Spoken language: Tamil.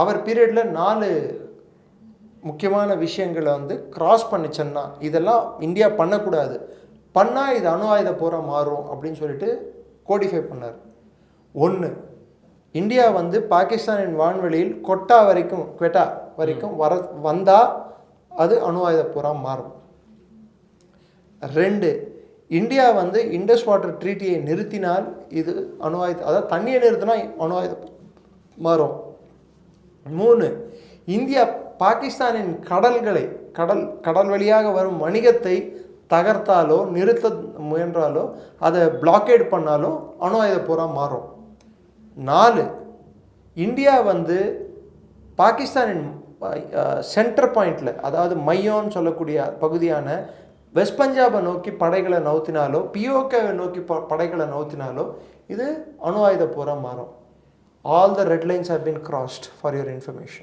அவர் பீரியடில் நாலு முக்கியமான விஷயங்களை வந்து கிராஸ் பண்ணிச்சேன்னா இதெல்லாம் இந்தியா பண்ணக்கூடாது. பண்ணால் இது அணு ஆயுத போரா மாறும் அப்படின்னு சொல்லிட்டு கோடிஃபை பண்ணார். ஒன்று இந்தியா வந்து பாகிஸ்தானின் வான்வெளியில் கொட்டா வரைக்கும் குவெட்டா வரைக்கும் வர வந்தால் அது அணு ஆயுத போரா மாறும். ரெண்டு இந்தியா வந்து இண்டஸ் வாட்டர் ட்ரீட்டியை நிறுத்தினால் இது அணு ஆயுத அதாவது தண்ணியை நிறுத்தினா அணு ஆயுத மாறும். மூணு இந்தியா பாகிஸ்தானின் கடல்களை கடல் கடல் வழியாக வரும் வணிகத்தை தகர்த்தாலோ நிறுத்த முயன்றாலோ அதை பிளாக்கேட் பண்ணாலோ அணு ஆயுத போரா மாறும். நாலு இந்தியா வந்து பாகிஸ்தானின் சென்டர் பாயிண்டில் அதாவது மையோன்னு சொல்லக்கூடிய பகுதியான வெஸ்ட் பஞ்சாபை நோக்கி படைகளை நவுத்தினாலோ பிஓகேவை நோக்கி ப படைகளை நவுத்தினாலோ இது அணு ஆயுத போராக மாறும். all the red lines have been crossed for your information.